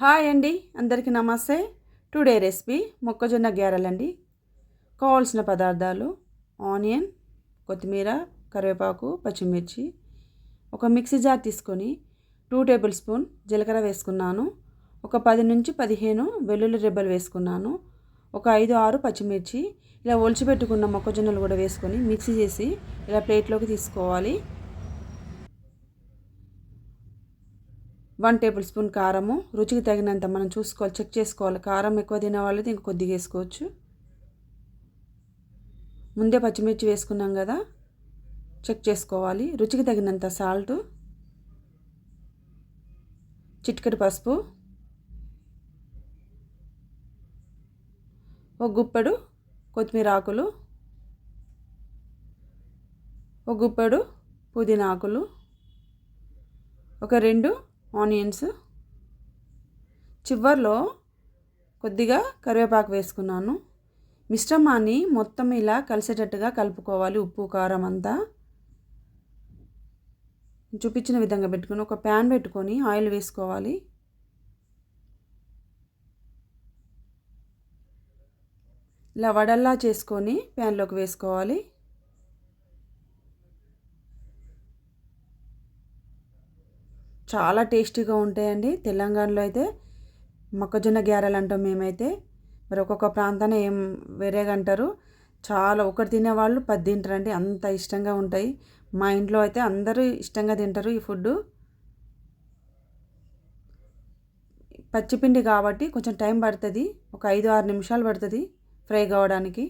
Hi అండి అందరికీ నమస్తే. టుడే రెసిపీ మొక్కజొన్న గ్యారెలండి. కావాల్సిన పదార్థాలు ఆనియన్ కొత్తిమీర కరివేపాకు పచ్చిమిర్చి ఒక మిక్సీ జార్ తీసుకొని టూ టేబుల్ స్పూన్ జీలకర్ర వేసుకున్నాను. ఒక పది నుంచి పదిహేను వెల్లుల్లి రెబ్బలు వేసుకున్నాను. ఒక ఐదు ఆరు పచ్చిమిర్చి ఇలా ఒలిచిపెట్టుకున్న మొక్కజొన్నలు కూడా వేసుకొని మిక్సీ చేసి ఇలా ప్లేట్లోకి తీసుకోవాలి. వన్ టేబుల్ స్పూన్ కారము. రుచికి తగినంత మనం చూసుకోవాలి చెక్ చేసుకోవాలి. కారం ఎక్కువ తినే వాళ్ళది ఇంక కొద్దిగా వేసుకోవచ్చు. ముందే పచ్చిమిర్చి వేసుకున్నాం కదా చెక్ చేసుకోవాలి. రుచికి తగినంత సాల్ట్ చిటికెడు పసుపు ఒక గుప్పెడు కొత్తిమీర ఆకులు ఒక గుప్పెడు పుదీనా ఆకులు ఒక రెండు ఆనియన్స్. చివర్లో కొద్దిగా కరివేపాకు వేసుకున్నాను. మిశ్రమాన్ని మొత్తం ఇలా కలిసేటట్టుగా కలుపుకోవాలి ఉప్పు కారం అంతా. చూపించిన విధంగా పెట్టుకొని ఒక ప్యాన్ పెట్టుకొని ఆయిల్ వేసుకోవాలి. ఇలా వడల్లా చేసుకొని ప్యాన్లోకి వేసుకోవాలి. చాలా టేస్టీగా ఉంటాయండి. తెలంగాణలో అయితే మొక్కజొన్న గ్యారెలు అంటాం మేమైతే. మరి ఒక్కొక్క ప్రాంతాన్ని ఏం వేరేగా అంటారు. చాలా ఒకటి తినేవాళ్ళు పది తింటారండి. అంత ఇష్టంగా ఉంటాయి. మా ఇంట్లో అయితే అందరూ ఇష్టంగా తింటారు ఈ ఫుడ్ పచ్చిపిండి కాబట్టి కొంచెం టైం పడుతుంది. ఒక ఐదు ఆరు నిమిషాలు పడుతుంది ఫ్రై కావడానికి.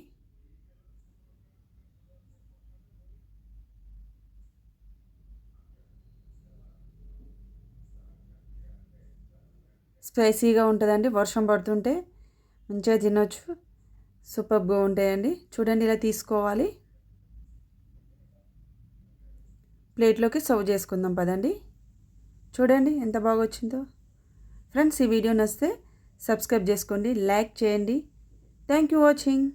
స్పైసీగా ఉంటుందండి. వర్షం పడుతుంటే మంచిగా తినొచ్చు. సూపర్గా ఉంటాయండి. చూడండి ఇలా తీసుకోవాలి. ప్లేట్లోకి సర్వ్ చేసుకుందాం పదండి. చూడండి ఎంత బాగా వచ్చిందో. ఫ్రెండ్స్ ఈ వీడియో నచ్చితే సబ్స్క్రైబ్ చేసుకోండి లైక్ చేయండి. Thank you watching.